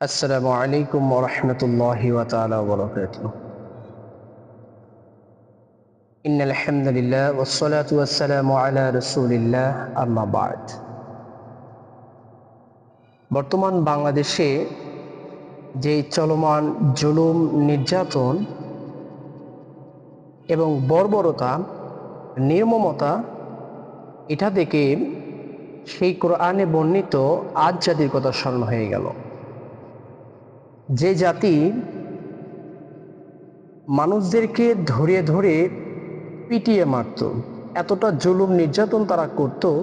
আসসালামু আলাইকুম বর্তমান বাংলাদেশে যে চলমান জুলুম, নির্যাতন এবং বর্বরতা, নির্মমতা, এটা থেকে সেই কোরআনে বর্ণিত আজ জাতির কথা স্মরণ হয়ে গেল। যে জাতি মানুষদেরকে ধরে ধরে পিটিয়ে মারত, এতটা জুলুম নির্যাতন তারা করত,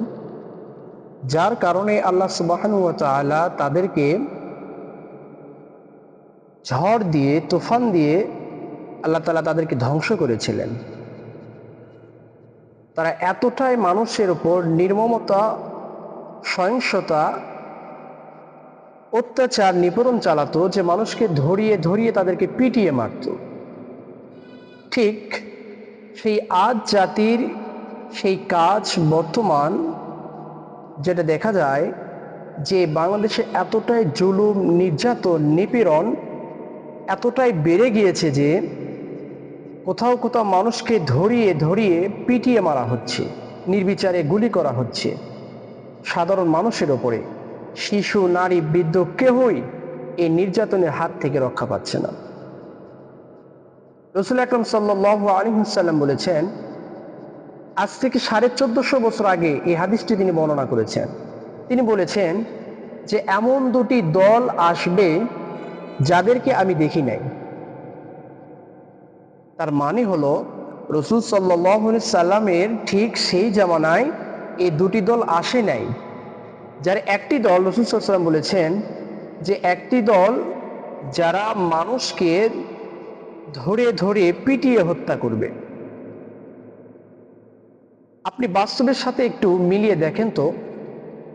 যার কারণে আল্লাহ সুবাহানু তাআলা তাদেরকে ঝড় দিয়ে, তুফান দিয়ে আল্লাহ তালা তাদেরকে ধ্বংস করেছিলেন। তারা এতটাই মানুষের উপর নির্মমতা, সহিংসতা অত্যাচার নিপীড়ন চালাতো যে মানুষকে ধরিয়ে ধরিয়ে তাদেরকে পিটিয়ে মারত। ঠিক সেই আজ জাতির সেই কাজ বর্তমান, যেটা দেখা যায় যে বাংলাদেশে এতটাই জুলুম, নির্যাতন, নিপীড়ন এতটাই বেড়ে গিয়েছে যে কোথাও কোথাও মানুষকে ধরিয়ে ধরিয়ে পিটিয়ে মারা হচ্ছে, নির্বিচারে গুলি করা হচ্ছে সাধারণ মানুষের ওপরে। শিশু, নারী, বৃদ্ধ কেহই এই নির্যাতনের হাত থেকে রক্ষা পাচ্ছে না। রসুল আকরম সাল্লাহ আলিহাল্লাম বলেছেন, আজ থেকে সাড়ে চোদ্দশো বছর আগে এই হাদিসটি তিনি বর্ণনা করেছেন। তিনি বলেছেন যে, এমন দুটি দল আসবে যাদেরকে আমি দেখি নাই। তার মানে হলো, রসুল সাল্লাহ সাল্লামের ঠিক সেই জামানায় এই দুটি দল আসে নাই। যার একটি দল রসুল সাল্লাম বলেছেন যে একটি দল যারা মানুষকে ধরে ধরে পিটিয়ে হত্যা করবে। আপনি বাস্তবের সাথে একটু মিলিয়ে দেখেন তো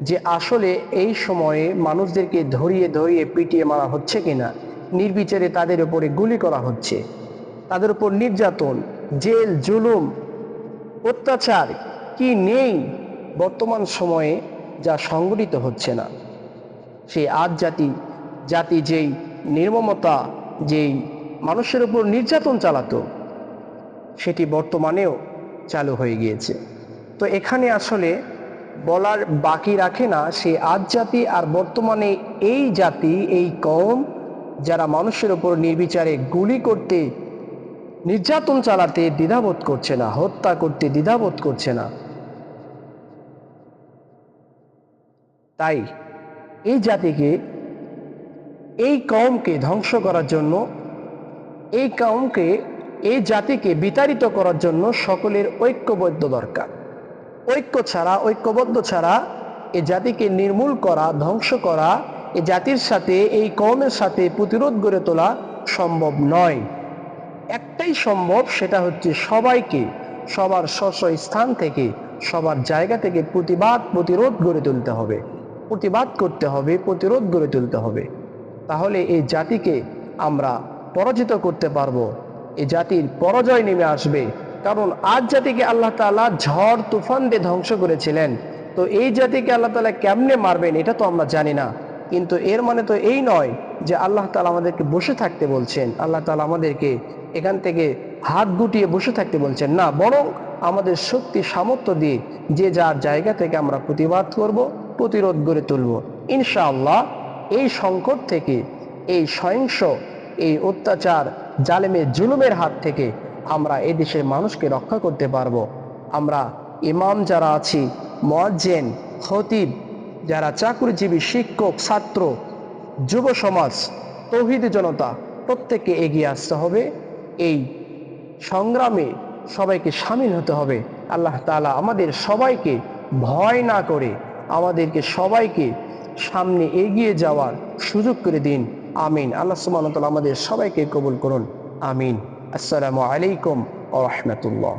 যে আসলে এই সময়ে মানুষদেরকে ধরিয়ে ধরিয়ে পিটিয়ে মারা হচ্ছে কিনা, নির্বিচারে তাদের উপরে গুলি করা হচ্ছে, তাদের উপর নির্যাতন, জেল, জুলুম, অত্যাচার, কি নেই বর্তমান সময়ে যা সংগঠিত হচ্ছে না। সেই আজ জাতি জাতি যেই নির্মমতা, যেই মানুষের উপর নির্যাতন চালাতো, সেটি বর্তমানেও চালু হয়ে গিয়েছে। তো এখানে আসলে বলার বাকি রাখে না, সে আজ জাতি আর বর্তমানে এই জাতি, এই কম যারা মানুষের উপর নির্বিচারে গুলি করতে, নির্যাতন চালাতে, দ্বিধাবোধ করছে না, হত্যা করতে, দ্বিধাবোধ করছে না তাই এই জাতিকে, এই কমকে ধ্বংস করার জন্য, এই কমকে এই জাতিকে বিতাড়িত করার জন্য সকলের ঐক্যবদ্ধ দরকার। ঐক্য ছাড়া, ঐক্যবদ্ধ ছাড়া এ জাতিকে নির্মূল করা, ধ্বংস করা, এ জাতির সাথে, এই কমের সাথে প্রতিরোধ গড়ে তোলা সম্ভব নয়। একটাই সম্ভব, সেটা হচ্ছে সবাইকে, সবার স্ব স্থান থেকে, সবার জায়গা থেকে প্রতিবাদ, প্রতিরোধ গড়ে তুলতে হবে। প্রতিবাদ করতে হবে, প্রতিরোধ গড়ে তুলতে হবে। তাহলে এই জাতিকে আমরা পরাজিত করতে পারব। এই জাতির পরাজয় নেমে আসবে। কারণ আজ জাতিকে আল্লাহ তালা ঝড়, তুফান দিয়ে ধ্বংস করেছিলেন। তো এই জাতিকে আল্লাহ তালা কেমনে মারবেন এটা তো আমরা জানি না। কিন্তু এর মানে তো এই নয় যে আল্লাহ তালা আমাদেরকে বসে থাকতে বলছেন। আল্লাহ তালা আমাদেরকে এখান থেকে হাত গুটিয়ে বসে থাকতে বলছেন। না, বরং আমাদের শক্তি, সামর্থ্য দিয়ে যে যার জায়গা থেকে আমরা প্রতিবাদ করব প্রতিরোধ গড়ে তুলব। ইনশাআল্লাহ এই সংকট থেকে, এই সহিংস, এই অত্যাচার, জালেমের জুলুমের হাত থেকে আমরা এই দেশের মানুষকে রক্ষা করতে পারব। আমরা ইমাম যারা আছি, মোয়াজ্জেন, খতিব, যারা চাকরিজীবী, শিক্ষক, ছাত্র, যুব সমাজ, তৌহিদ জনতা, প্রত্যেককে এগিয়ে আসতে হবে। এই সংগ্রামে সবাইকে সামিল হতে হবে। আল্লাহ তালা আমাদের সবাইকে ভয় না করে আমাদেরকে সবাইকে সামনে এগিয়ে যাওয়ার সুযোগ করে দিন। আমিন। আল্লাহ সুমান আমাদের সবাইকে কবুল করুন। আমিন। আসসালামু আলাইকুম ও রহমতুল্লাহ।